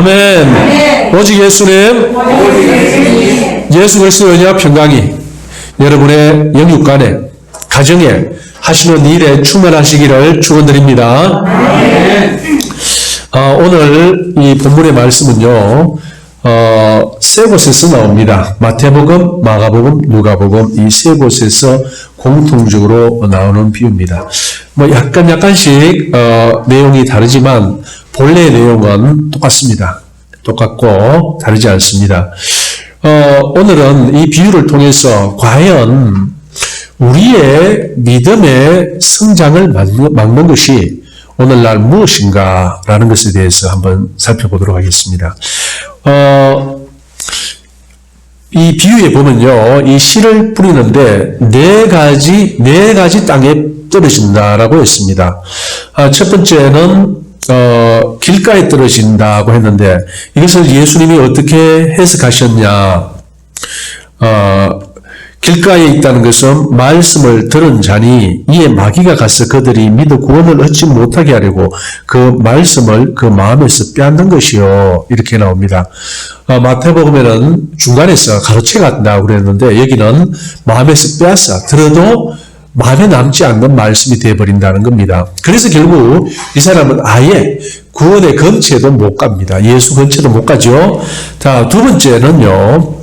아멘. 오직 예수님, 예수 그리스도의 은혜와 평강이. 여러분의 영육간에, 가정에, 하시는 일에 충만하시기를 축원드립니다. 어, 오늘 이 본문의 말씀은요, 어, 세 곳에서 나옵니다. 마태복음, 마가복음, 누가복음 이 세 곳에서 공통적으로 나오는 비유입니다. 뭐 약간 약간씩 어, 내용이 다르지만 본래 내용은 똑같습니다. 똑같고 다르지 않습니다. 어, 오늘은 이 비유를 통해서 과연 우리의 믿음의 성장을 막는, 것이 오늘날 무엇인가라는 것에 대해서 한번 살펴보도록 하겠습니다. 어, 이 비유에 보면요, 이 씨를 뿌리는데 네 가지, 네 가지 땅에 떨어진다라고 했습니다. 아, 첫 번째는, 어, 길가에 떨어진다고 했는데 이것을 예수님이 어떻게 해석하셨냐. 어, 길가에 있다는 것은 말씀을 들은 자니 이에 마귀가 가서 그들이 믿어 구원을 얻지 못하게 하려고 그 말씀을 그 마음에서 빼앗는 것이요 이렇게 나옵니다. 어, 마태복음에는 중간에서 가로채 간다고 그랬는데 여기는 마음에서 빼앗아 들어도 마음에 남지 않는 말씀이 되어버린다는 겁니다. 그래서 결국 이 사람은 아예 구원의 근처에도 못 갑니다. 예수 근처도 못 가죠. 자, 두 번째는요.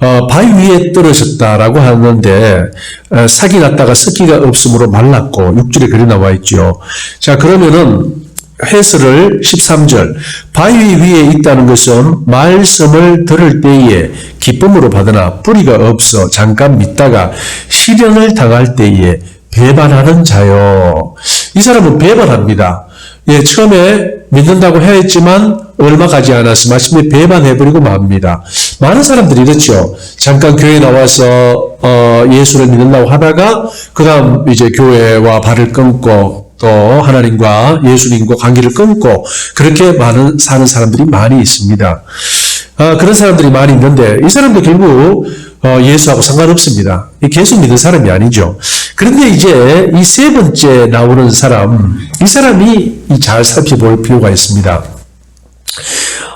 어, 바위 위에 떨어졌다라고 하는데 어, sak이 났다가 습기가 없으므로 말랐고 육줄에 그리 나와 있죠. 자 그러면은 해설을 13절 바위 위에 있다는 것은 말씀을 들을 때에 기쁨으로 받으나 뿌리가 없어 잠깐 믿다가 시련을 당할 때에 배반하는 자요. 이 사람은 배반합니다. 예, 처음에 믿는다고 했지만 얼마 가지 않아서 마침내 배반해버리고 맙니다. 많은 사람들이 이렇죠. 잠깐 교회 나와서 어, 예수를 믿는다고 하다가 그 다음 이제 교회와 발을 끊고 또 하나님과 예수님과 관계를 끊고 그렇게 많은 사는 사람들이 많이 있습니다. 아, 그런 사람들이 많이 있는데 이 사람도 결국 어, 예수하고 상관없습니다. 계속 믿는 사람이 아니죠. 그런데 이제 이 세 번째 나오는 사람, 이 사람이 잘 살펴볼 필요가 있습니다.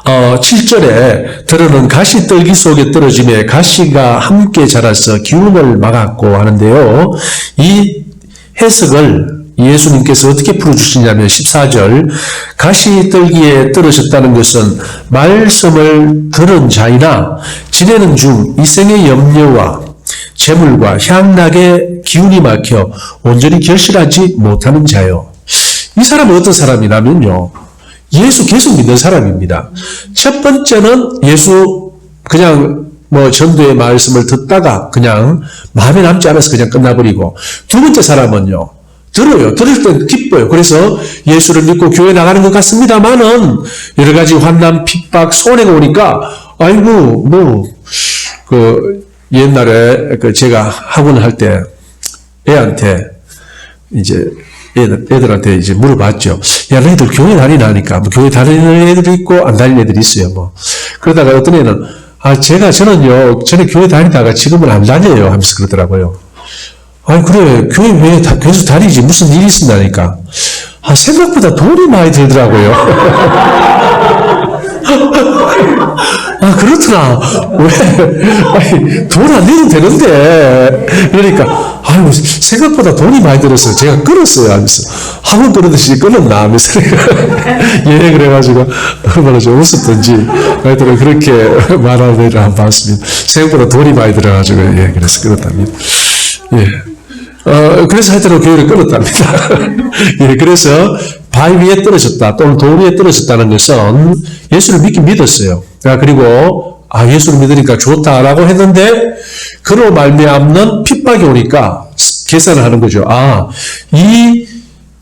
어, 7절에 들어는 가시 떨기 속에 떨어짐에 가시가 함께 자라서 기운을 막았고 하는데요. 이 해석을 예수님께서 어떻게 풀어주시냐면 14절 가시 떨기에 떨어졌다는 것은 말씀을 들은 자이나 지내는 중 이생의 염려와 재물과 향락의 기운이 막혀 온전히 결실하지 못하는 자요. 이 사람은 어떤 사람이냐면요. 예수 계속 믿는 사람입니다. 첫 번째는 예수 그냥 뭐 전도의 말씀을 듣다가 그냥 마음에 남지 않아서 그냥 끝나버리고 두 번째 사람은요. 들어요. 들을 땐 기뻐요. 그래서 예수를 믿고 교회 나가는 것 같습니다만은 여러 가지 환난, 핍박, 손해가 오니까 아이고 뭐그 옛날에 그 제가 학원 할 때 애한테 이제 애들, 애들한테 이제 물어봤죠. 야, 너희들 교회 다니나니까. 뭐 교회 다니는 애들이 있고, 안 다니는 애들이 있어요. 뭐. 그러다가 어떤 애는, 아, 제가, 저는요, 전에 교회 다니다가 지금은 안 다녀요. 하면서 그러더라고요. 아니, 그래. 교회 왜 다, 계속 다니지? 무슨 일이 있습니까? 아, 생각보다 돈이 많이 들더라고요. 아, 그렇더라. 왜? 아니, 돈안 내도 되는데. 그러니까, 아유, 생각보다 돈이 많이 들어서 제가 끊었어요. 하면서. 학원 끊었듯이 끊었나? 하면서. 예, 그래가지고, 얼마나 좀 웃었던지. 하여튼 그렇게 말하는 애를 한번 봤습니다. 생각보다 돈이 많이 들어가지고, 예, 그래서 끊었답니다. 예. 어, 그래서 하여튼 교회를 끊었답니다. 예, 그래서 바위 위에 떨어졌다 또는 돌 위에 떨어졌다는 것은 예수를 믿긴 믿었어요. 아, 그리고 아 예수를 믿으니까 좋다라고 했는데 그로 말미암는 핍박이 오니까 계산을 하는 거죠. 아, 이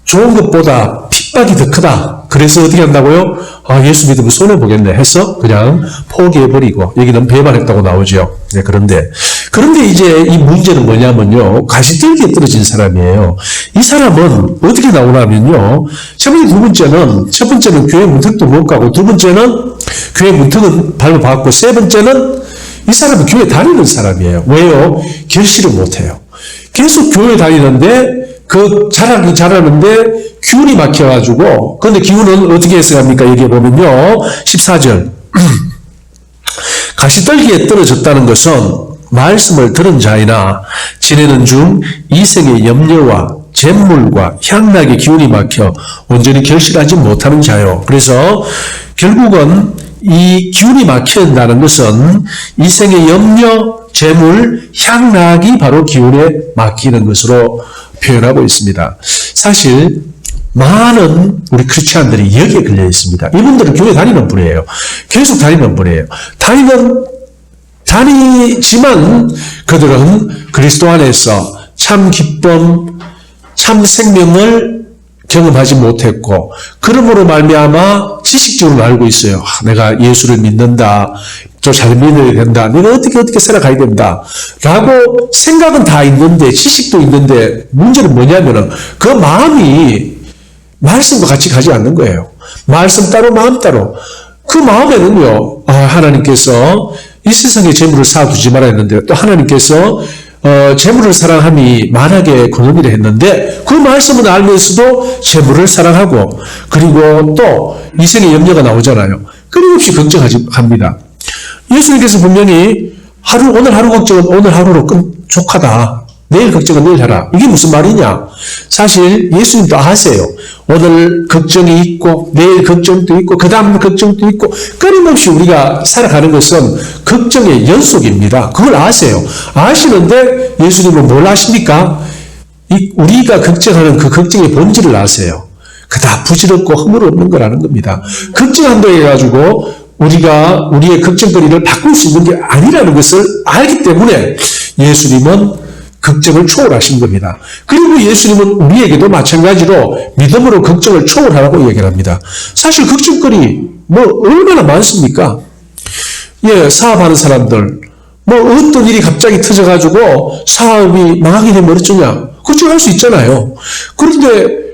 좋은 것보다 핍박이 더 크다. 그래서 어떻게 한다고요? 아, 예수 믿으면 손해보겠네 해서 그냥 포기해버리고, 여기는 배반했다고 나오죠. 네, 그런데, 그런데 이제 이 문제는 뭐냐면요. 가시떨기에 떨어진 사람이에요. 이 사람은 어떻게 나오냐면요. 첫 번째, 두 번째는, 첫 번째는 교회 문턱도 못 가고, 두 번째는 교회 문턱은 받고, 세 번째는 이 사람은 교회 다니는 사람이에요. 왜요? 결실을 못 해요. 계속 교회 다니는데 그 자라기 자라는데 기운이 막혀가지고 근데 기운은 어떻게 했어야 합니까? 여기에 보면요. 14절 가시떨기에 떨어졌다는 것은 말씀을 들은 자이나 지내는 중 이생의 염려와 잿물과 향락의 기운이 막혀 온전히 결실하지 못하는 자요. 그래서 결국은 이 기운이 막힌다는 것은 이생의 염려, 재물, 향락이 바로 기운에 막히는 것으로 표현하고 있습니다. 사실 많은 우리 크리스찬들이 여기에 걸려 있습니다. 이분들은 교회 다니는 분이에요. 계속 다니는 분이에요. 다니는 다니지만 그들은 그리스도 안에서 참 기쁨, 참 생명을 경험하지 못했고 그러므로 말미암아 지식적으로 알고 있어요. 아, 내가 예수를 믿는다. 저잘 믿어야 된다. 내가 어떻게 어떻게 살아가야 된다. 라고 생각은 다 있는데 지식도 있는데 문제는 뭐냐면은 그 마음이 말씀과 같이 가지 않는 거예요. 말씀 따로 마음 따로. 그 마음에는요. 아, 하나님께서 이 세상에 재물을 쌓아두지 말아 했는데 또 하나님께서 어, 재물을 사랑함이 만하게 권원이라 했는데 그 말씀을 알면서도 재물을 사랑하고 그리고 또 이생의 염려가 나오잖아요. 끊임없이 걱정하지 합니다. 예수님께서 분명히 하루 오늘 하루 걱정은 오늘 하루로 끈족하다. 내일 걱정은 내일 하라. 이게 무슨 말이냐? 사실 예수님도 아세요. 오늘 걱정이 있고 내일 걱정도 있고 그 다음 걱정도 있고 끊임없이 우리가 살아가는 것은 걱정의 연속입니다. 그걸 아세요. 아시는데 예수님은 뭘 아십니까? 이 우리가 걱정하는 그 걱정의 본질을 아세요. 그다 부질없고 허물 없는 거라는 겁니다. 걱정한다 해가지고 우리가 우리의 걱정거리를 바꿀 수 있는 게 아니라는 것을 알기 때문에 예수님은 걱정을 초월하신 겁니다. 그리고 예수님은 우리에게도 마찬가지로 믿음으로 걱정을 초월하라고 얘기를 합니다. 사실 걱정거리 뭐 얼마나 많습니까? 예, 사업하는 사람들 뭐 어떤 일이 갑자기 터져가지고 사업이 망하게 되면 어쩌냐 걱정할 수 있잖아요. 그런데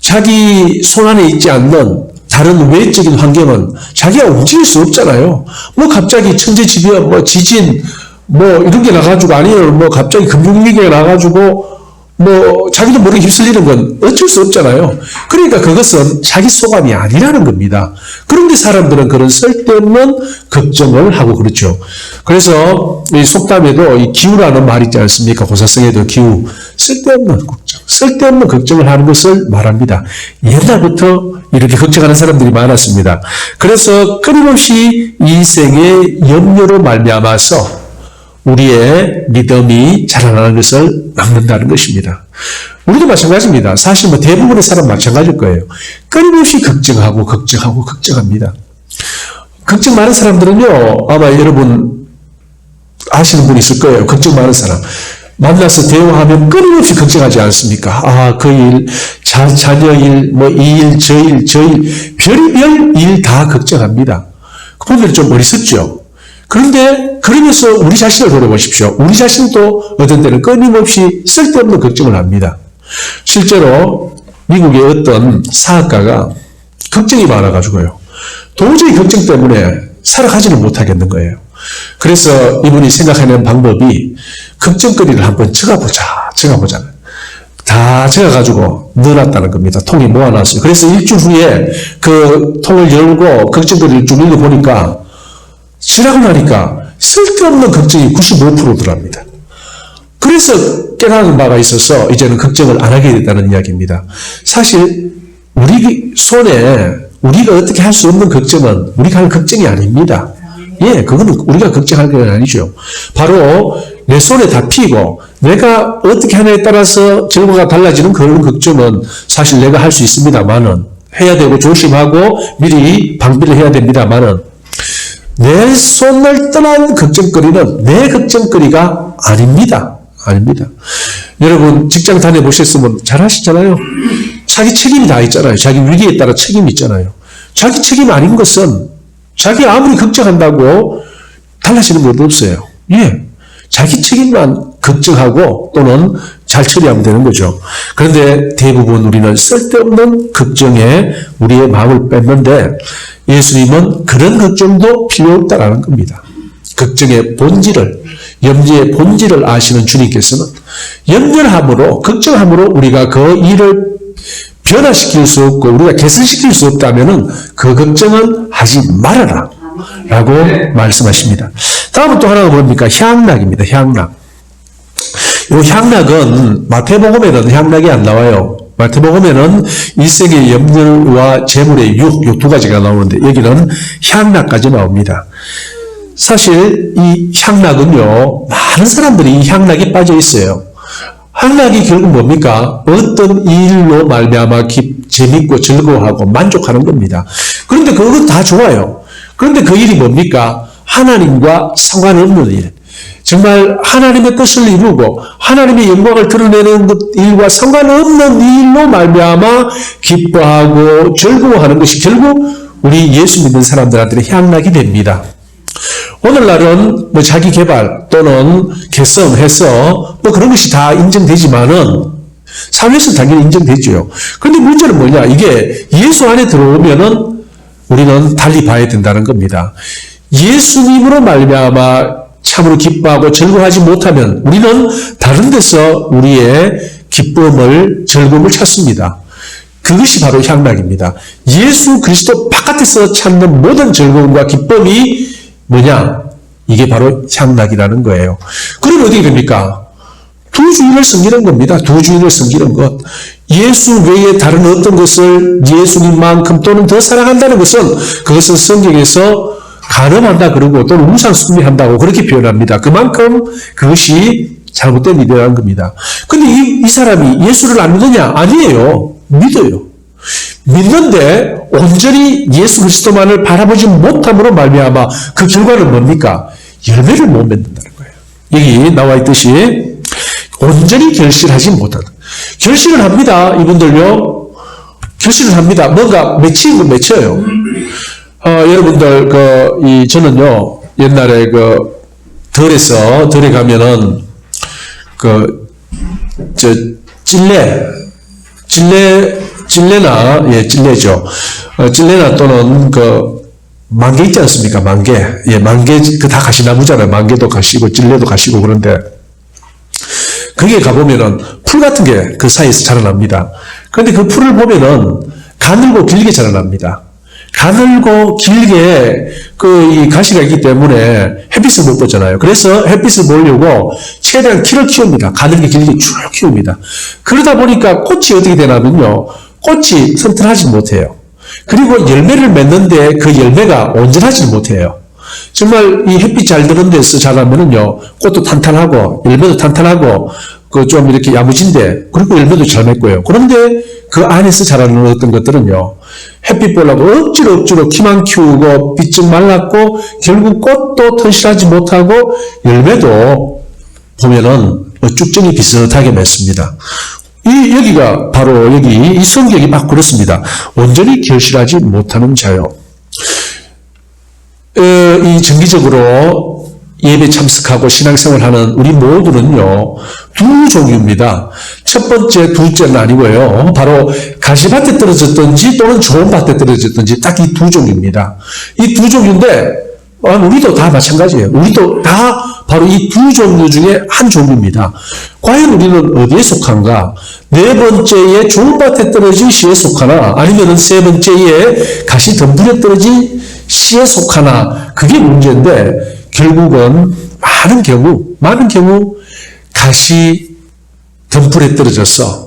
자기 손안에 있지 않는 다른 외적인 환경은 자기가 움직일 수 없잖아요. 뭐 갑자기 천재지변, 뭐 지진, 뭐 이런 게 나가지고 아니면 뭐 갑자기 금융위기가 나가지고 뭐 자기도 모르게 휩쓸리는 건 어쩔 수 없잖아요. 그러니까 그것은 자기 소감이 아니라는 겁니다. 그런데 사람들은 그런 쓸데없는 걱정을 하고 그렇죠. 그래서 이 속담에도 이 기우라는 말 있지 않습니까? 고사성에도 기우. 쓸데없는 걱정, 쓸데없는 걱정을 하는 것을 말합니다. 옛날부터 이렇게 걱정하는 사람들이 많았습니다. 그래서 끊임없이 인생의 염려로 말미암아서 우리의 믿음이 자라나는 것을 막는다는 것입니다. 우리도 마찬가지입니다. 사실 뭐 대부분의 사람 마찬가지일 거예요. 끊임없이 걱정하고 걱정하고 걱정합니다. 걱정 많은 사람들은요, 아마 여러분 아시는 분 있을 거예요. 걱정 많은 사람. 만나서 대화하면 끊임없이 걱정하지 않습니까? 아, 그 일, 자, 자녀 일, 뭐, 이 일, 저 일, 저 일, 별별 일 다 걱정합니다. 그분들 좀 어리석죠? 그런데 그러면서 우리 자신을 돌아보십시오. 우리 자신도 어떤 때는 끊임없이 쓸데없는 걱정을 합니다. 실제로 미국의 어떤 사학가가 걱정이 많아가지고요. 도저히 걱정 때문에 살아가지는 못하겠는 거예요. 그래서 이분이 생각하는 방법이 걱정거리를 한번 적어보자, 적어보자. 다 적어가지고 넣어놨다는 겁니다. 통에 모아놨어요. 그래서 일주일 후에 그 통을 열고 걱정거리를 쭉 읽어보니까 지나고 나니까 쓸데없는 걱정이 95%더랍니다. 그래서 깨달은 바가 있어서 이제는 걱정을 안 하게 됐다는 이야기입니다. 사실 우리 손에 우리가 어떻게 할 수 없는 걱정은 우리가 할 걱정이 아닙니다. 예, 그거는 우리가 걱정할 건 아니죠. 바로 내 손에 다 피고 내가 어떻게 하냐에 따라서 결과가 달라지는 그런 걱정은 사실 내가 할 수 있습니다만은 해야 되고 조심하고 미리 방비를 해야 됩니다만은 내 손을 떠난 걱정거리는 내 걱정거리가 아닙니다. 아닙니다. 여러분 직장 다녀보셨으면 잘 하시잖아요. 자기 책임이 다 있잖아요. 자기 위기에 따라 책임이 있잖아요. 자기 책임 아닌 것은 자기 아무리 걱정한다고 달라지는 것도 없어요. 예. 자기 책임만 걱정하고 또는 잘 처리하면 되는 거죠. 그런데 대부분 우리는 쓸데없는 걱정에 우리의 마음을 뺐는데 예수님은 그런 걱정도 필요 없다라는 겁니다. 걱정의 본질을, 염려의 본질을 아시는 주님께서는 염려함으로, 걱정함으로 우리가 그 일을 변화시킬 수 없고 우리가 개선시킬 수 없다면은 그 걱정은 하지 말아라. 라고 말씀하십니다. 다음은 또 하나가 뭡니까? 향락입니다. 향락. 이 향락은 마태복음에는 향락이 안 나와요. 마태복음에는 일생의 염려와 재물의 육, 이두 가지가 나오는데 여기는 향락까지 나옵니다. 사실 이 향락은요, 많은 사람들이 이 향락에 빠져 있어요. 향락이 결국 뭡니까? 어떤 일로 말미암아 기, 재밌고 즐거워하고 만족하는 겁니다. 그런데 그건 다 좋아요. 그런데 그 일이 뭡니까? 하나님과 상관없는 일. 정말 하나님의 뜻을 이루고 하나님의 영광을 드러내는 것 일과 상관없는 일로 말미암아 기뻐하고 즐거워하는 것이 결국 우리 예수 믿는 사람들한테는 향락이 됩니다. 오늘날은 뭐 자기 개발 또는 개성 해서 뭐 그런 것이 다 인정되지만은 사회에서 당연히 인정되죠. 그런데 문제는 뭐냐? 이게 예수 안에 들어오면은 우리는 달리 봐야 된다는 겁니다. 예수님으로 말미암아 참으로 기뻐하고 즐거워하지 못하면 우리는 다른 데서 우리의 기쁨을 즐거움을 찾습니다. 그것이 바로 향락입니다. 예수 그리스도 바깥에서 찾는 모든 즐거움과 기쁨이 뭐냐? 이게 바로 향락이라는 거예요. 그럼 어떻게 됩니까? 두 주인을 섬기는 겁니다. 두 주인을 섬기는 것. 예수 외에 다른 어떤 것을 예수님만큼 또는 더 사랑한다는 것은 그것은 성경에서 가늠한다 그러고 또는 우상 숭배한다고 그렇게 표현합니다. 그만큼 그것이 잘못된 일이라는 겁니다. 근데 이, 이 사람이 예수를 안 믿느냐? 아니에요. 믿어요. 믿는데 온전히 예수 그리스도만을 바라보지 못함으로 말미암아 그 결과는 뭡니까? 열매를 못 맺는다는 거예요. 여기 나와 있듯이 온전히 결실하지 못하는 결실을 합니다. 이분들요. 결실을 합니다. 뭔가 맺히는 건 맺혀요. 어, 여러분들 그 이 저는요 옛날에 그 덜에서 덜에 가면은 그 저 찔레 찔레 찔레나 예 찔레죠. 어, 찔레나 또는 그 만개 있지 않습니까? 만개 예 만개 그 다 가시나무잖아요. 만개도 가시고 찔레도 가시고 그런데 거기에 가보면은 풀 같은 게 그 사이에서 자라납니다. 그런데 그 풀을 보면은 가늘고 길게 자라납니다. 가늘고 길게 그 이 가시가 있기 때문에 햇빛을 못 보잖아요. 그래서 햇빛을 보려고 최대한 키를 키웁니다. 가늘게 길게 쭉 키웁니다. 그러다 보니까 꽃이 어떻게 되냐면요. 꽃이 튼튼하지 못해요. 그리고 열매를 맺는데 그 열매가 온전하지 못해요. 정말 이 햇빛 잘 드는 데서 자라면은요, 꽃도 탄탄하고, 열매도 탄탄하고, 그 좀 이렇게 야무진데, 그리고 열매도 잘 맺고요. 그런데 그 안에서 자라는 어떤 것들은요, 햇빛 보려고 억지로 억지로 키만 키우고, 빛좀 말랐고, 결국 꽃도 튼실하지 못하고, 열매도 보면은 쭉정이 비슷하게 맺습니다. 이, 여기가 바로 여기, 이 성격이 막 그렇습니다. 온전히 결실하지 못하는 자요. 어, 이 정기적으로 예배 참석하고 신앙생활하는 우리 모두는요 두 종류입니다. 첫 번째, 둘째는 아니고요. 바로 가시밭에 떨어졌든지 또는 좋은 밭에 떨어졌든지 딱 이 두 종류입니다. 이 두 종류인데 아, 우리도 다 마찬가지예요. 우리도 다 바로 이 두 종류 중에 한 종류입니다. 과연 우리는 어디에 속한가? 네 번째에 좋은 밭에 떨어진 시에 속하나 아니면 세 번째에 가시 덤불에 떨어진 시에 속하나 그게 문제인데 결국은 많은 경우 많은 경우 가시 덤불에 떨어졌어.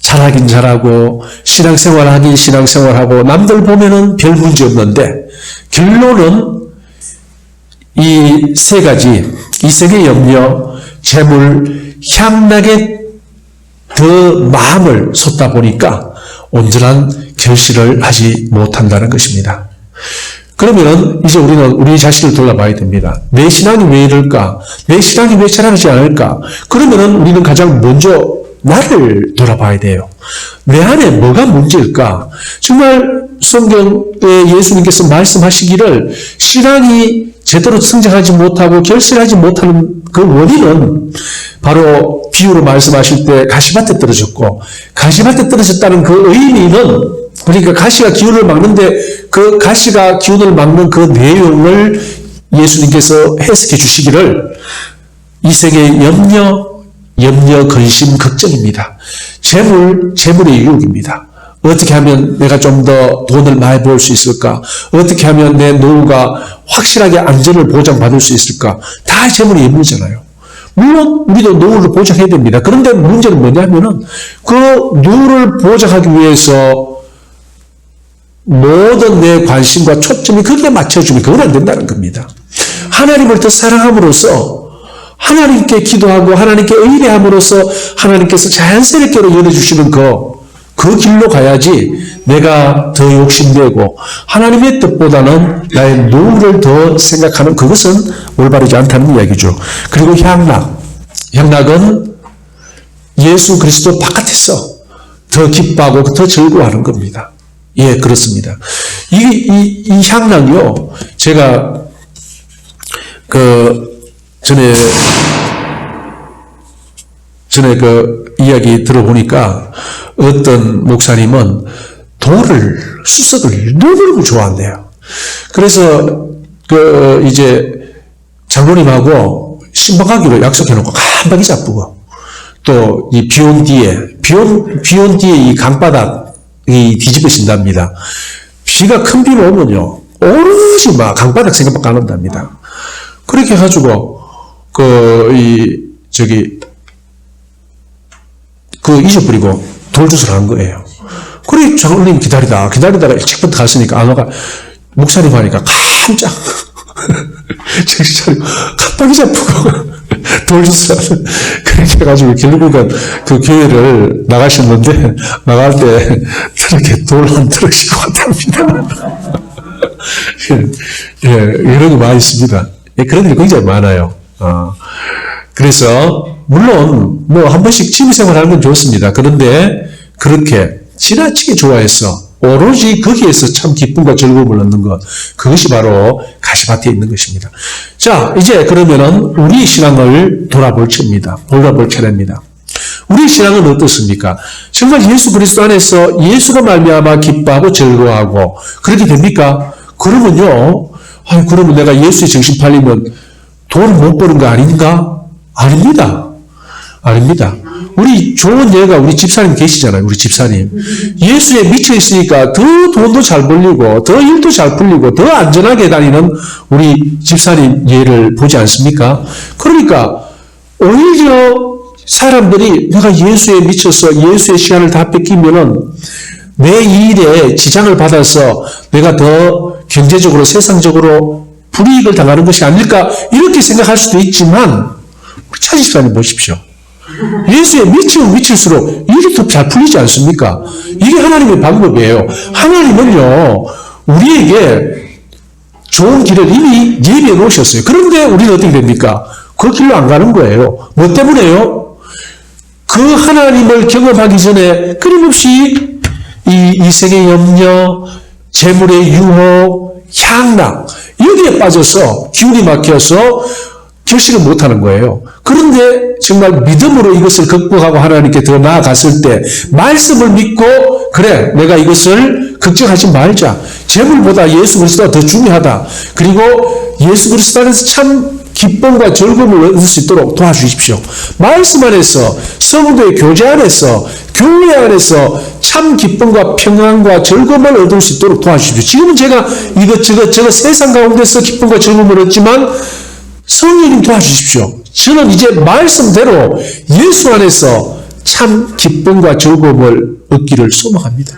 잘하긴 잘하고 신앙생활 하긴 신앙생활하고 남들 보면은 별 문제 없는데 결론은 이 세 가지 이세계 염려, 재물, 향락에 더 마음을 쏟다 보니까 온전한 결실을 하지 못한다는 것입니다. 그러면 이제 우리는 우리 자신을 돌아봐야 됩니다. 내 신앙이 왜 이럴까? 내 신앙이 왜 자라지 않을까? 그러면은 우리는 가장 먼저 나를 돌아봐야 돼요. 내 안에 뭐가 문제일까? 정말 성경에 예수님께서 말씀하시기를 신앙이 제대로 성장하지 못하고 결실하지 못하는 그 원인은 바로 비유로 말씀하실 때 가시밭에 떨어졌고 가시밭에 떨어졌다는 그 의미는 그러니까 가시가 기운을 막는데 그 가시가 기운을 막는 그 내용을 예수님께서 해석해 주시기를 이 세계의 염려, 염려, 근심, 걱정입니다. 재물, 재물의 유혹입니다. 어떻게 하면 내가 좀 더 돈을 많이 벌 수 있을까? 어떻게 하면 내 노후가 확실하게 안전을 보장받을 수 있을까? 다 재물의 염려잖아요. 물론 우리도 노후를 보장해야 됩니다. 그런데 문제는 뭐냐면은 그 노후를 보장하기 위해서 모든 내 관심과 초점이 거기에 맞춰주면 그건 안 된다는 겁니다. 하나님을 더 사랑함으로써 하나님께 기도하고 하나님께 의뢰함으로써 하나님께서 자연스럽게 열어주시는 그, 그 길로 가야지 내가 더 욕심내고 하나님의 뜻보다는 나의 노후를 더 생각하는 그것은 올바르지 않다는 이야기죠. 그리고 향락. 향락은 예수 그리스도 바깥에서 더 기뻐하고 더 즐거워하는 겁니다. 예, 그렇습니다. 이, 이, 이 향락이요, 제가, 그, 전에, 전에 그 이야기 들어보니까 어떤 목사님은 돌을, 수석을 너무너무 좋아한대요. 그래서 그 이제 장로님하고 신방하기로 약속해놓고 깜빡이 잡고 또 이 비온 뒤에 비온 비온 뒤에 이 강바닥이 뒤집어진답니다. 비가 큰 비가 오면요 오롯이 막 강바닥 생각밖에 안 한답니다. 그렇게 해가지고 그 이 저기 그 잊어버리고 돌주스를 한 거예요. 그래 장로님 기다리다 기다리다가 일찍부터 갔으니까 안 와가 목사님 하니까 깜짝 정신 차리고 깜빡이 잡고 돌주스를 그렇게 해가지고 결국은 그 교회를 나가셨는데 나갈 때 트럭에 돌한 트럭씩 왔답니다. 예, 이런 거 많이 있습니다. 예, 그런 일이 굉장히 많아요. 어. 그래서, 물론, 뭐, 한 번씩 취미생활 하는 건 좋습니다. 그런데, 그렇게 지나치게 좋아해서, 오로지 거기에서 참 기쁨과 즐거움을 얻는 것, 그것이 바로 가시밭에 있는 것입니다. 자, 이제 그러면은 우리 신앙을 돌아볼 차입니다. 돌아볼 차례입니다. 우리 신앙은 어떻습니까? 정말 예수 그리스도 안에서 예수가 말미암아 기뻐하고 즐거워하고 그렇게 됩니까? 그러면요. 아니 그러면 내가 예수의 정신 팔리면 돈을 못 버는 거 아닌가? 아닙니다. 아닙니다. 우리 좋은 예가 우리 집사님 계시잖아요. 우리 집사님. 예수에 미쳐 있으니까 더 돈도 잘 벌리고, 더 일도 잘 풀리고, 더 안전하게 다니는 우리 집사님 예를 보지 않습니까? 그러니까, 오히려 사람들이 내가 예수에 미쳐서 예수의 시간을 다 뺏기면은 내 일에 지장을 받아서 내가 더 경제적으로 세상적으로 불이익을 당하는 것이 아닐까 이렇게 생각할 수도 있지만 우리 차집사님 보십시오. 예수에 미치면 미칠수록 일이 더 잘 풀리지 않습니까? 이게 하나님의 방법이에요. 하나님은요, 우리에게 좋은 길을 이미 예비해 놓으셨어요. 그런데 우리는 어떻게 됩니까? 그 길로 안 가는 거예요. 뭐 때문에요? 그 하나님을 경험하기 전에 끊임없이 이 이생의 염려, 재물의 유혹, 향락, 여기에 빠져서 기운이 막혀서 결실을 못하는 거예요. 그런데 정말 믿음으로 이것을 극복하고 하나님께 더 나아갔을 때 말씀을 믿고 그래 내가 이것을 걱정하지 말자. 재물보다 예수 그리스도가 더 중요하다. 그리고 예수 그리스도 안에서 참 기쁨과 즐거움을 얻을 수 있도록 도와주십시오. 말씀 안에서 성도의 교제 안에서 교회 안에서 참 기쁨과 평안과 즐거움을 얻을 수 있도록 도와주십시오. 지금은 제가 이것저것 저것 세상 가운데서 기쁨과 즐거움을 얻지만 성령님 도와주십시오. 저는 이제 말씀대로 예수 안에서 참 기쁨과 즐거움을 얻기를 소망합니다.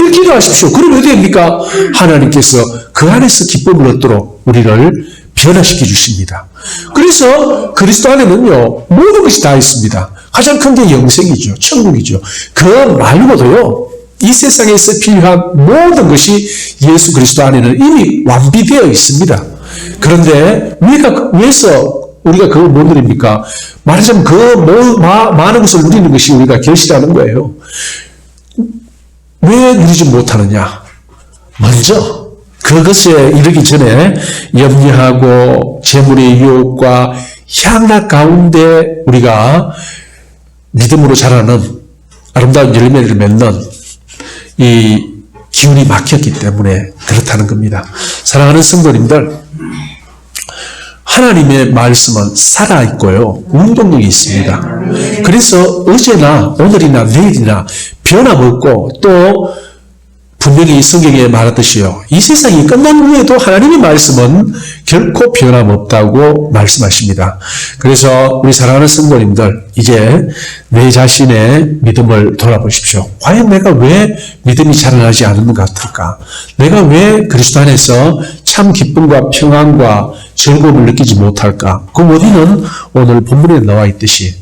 이렇게 기도하십시오. 그러면 어떻게 됩니까? 하나님께서 그 안에서 기쁨을 얻도록 우리를 변화시켜 주십니다. 그래서 그리스도 안에는요, 모든 것이 다 있습니다. 가장 큰 게 영생이죠. 천국이죠. 그 말고도요, 이 세상에서 필요한 모든 것이 예수 그리스도 안에는 이미 완비되어 있습니다. 그런데 우리가 왜서 우리가 그걸 못 누립니까? 말하자면 그 모, 마, 많은 것을 누리는 것이 우리가 결실하는 거예요. 왜 누리지 못하느냐? 먼저 그것에 이르기 전에 염려하고 재물의 유혹과 향락 가운데 우리가 믿음으로 자라는 아름다운 열매를 맺는 이 기운이 막혔기 때문에 그렇다는 겁니다. 사랑하는 성도님들, 하나님의 말씀은 살아있고요. 운동력이 있습니다. 그래서 어제나 오늘이나 내일이나 변함없고 또 분명히 성경에 말하듯이요. 이 세상이 끝난 후에도 하나님의 말씀은 결코 변함없다고 말씀하십니다. 그래서 우리 사랑하는 성도님들, 이제 내 자신의 믿음을 돌아보십시오. 과연 내가 왜 믿음이 자라나지 않는 것 같을까? 내가 왜 그리스도 안에서 참 기쁨과 평안과 즐거움을 느끼지 못할까? 그 원인은 오늘 본문에 나와 있듯이,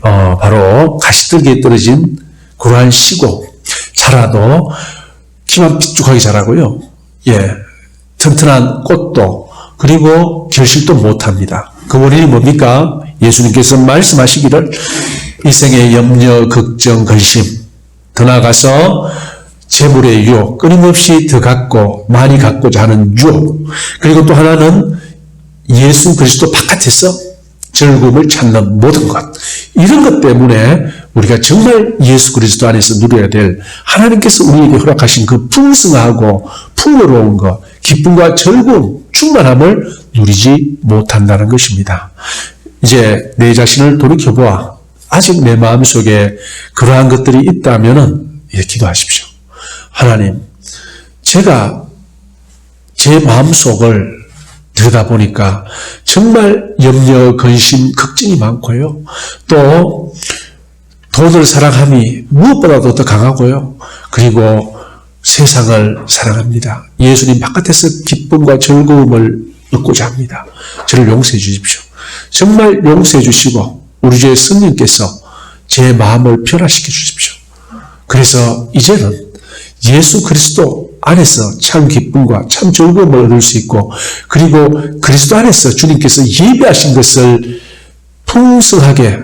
어, 바로 가시들기에 떨어진 그러한 시고, 자라도 키만 삐쭉하게 자라고요. 예. 튼튼한 꽃도, 그리고 결실도 못합니다. 그 원인이 뭡니까? 예수님께서 말씀하시기를 이 생의 염려, 걱정, 근심, 더 나아가서 재물의 유혹, 끊임없이 더 갖고, 많이 갖고자 하는 유혹, 그리고 또 하나는 예수 그리스도 바깥에서 즐거움을 찾는 모든 것. 이런 것 때문에 우리가 정말 예수 그리스도 안에서 누려야 될 하나님께서 우리에게 허락하신 그 풍성하고 풍요로운 것, 기쁨과 즐거움, 충만함을 누리지 못한다는 것입니다. 이제 내 자신을 돌이켜보아 아직 내 마음속에 그러한 것들이 있다면 이렇게 기도하십시오. 하나님, 제가 제 마음속을 들여다보니까 정말 염려, 근심, 걱정이 많고요. 또 돈을 사랑함이 무엇보다도 더 강하고요. 그리고 세상을 사랑합니다. 예수님 바깥에서 기쁨과 즐거움을 얻고자 합니다. 저를 용서해 주십시오. 정말 용서해 주시고 우리 주의 성령께서 제 마음을 변화시켜 주십시오. 그래서 이제는 예수 그리스도 안에서 참 기쁨과 참 즐거움을 얻을 수 있고 그리고 그리스도 안에서 주님께서 예배하신 것을 풍성하게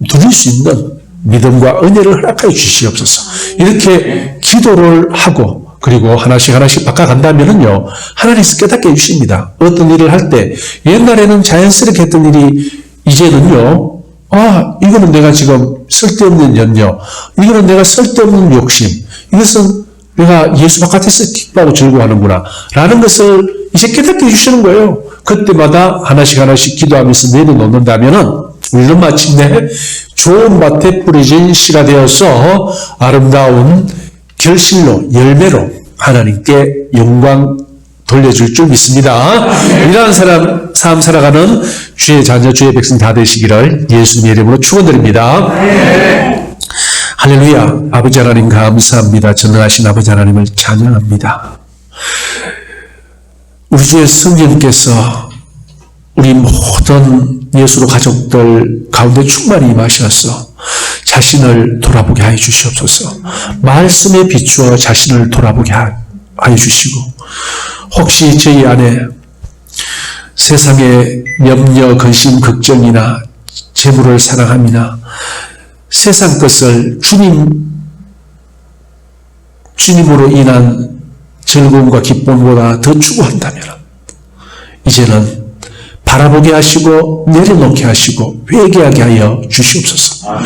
누릴 수 있는 믿음과 은혜를 허락하여 주시옵소서. 이렇게 기도를 하고 그리고 하나씩 하나씩 바꿔간다면요 하나님께서 깨닫게 해주십니다. 어떤 일을 할 때 옛날에는 자연스럽게 했던 일이 이제는요 아 이거는 내가 지금 쓸데없는 염려 이거는 내가 쓸데없는 욕심 이것은 내가 예수 바깥에서 기뻐하고 즐거워하는구나 라는 것을 이제 깨닫게 해주시는 거예요. 그때마다 하나씩 하나씩 기도하면서 내려놓는다면은 우리는 마침내 좋은 밭에 뿌려진 씨가 되어서 아름다운 결실로 열매로 하나님께 영광 돌려줄 줄 믿습니다. 이러한 사람, 삶 살아가는 주의 자녀, 주의 백성 다 되시기를 예수님의 이름으로 축원드립니다. 할렐루야. 아버지 하나님 감사합니다. 전능하신 아버지 하나님을 찬양합니다. 우리 주의 성령께서 우리 모든 예수로 가족들 가운데 충만히 임하셔서 자신을 돌아보게 하여 주시옵소서. 말씀에 비추어 자신을 돌아보게 하여 주시고 혹시 저희 안에 세상의 염려, 근심, 걱정이나 재물을 사랑함이나 세상 것을 주님, 주님으로 인한 즐거움과 기쁨보다 더 추구한다면 이제는 바라보게 하시고 내려놓게 하시고 회개하게 하여 주시옵소서.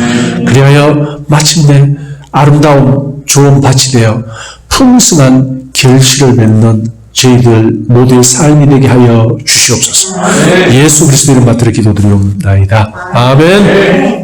그리하여 마침내 아름다운 좋은 밭이 되어 풍성한 결실을 맺는 저희들 모두의 삶이 되게 하여 주시옵소서. 예수 그리스도 이름 받들어 기도드리옵나이다. 아멘.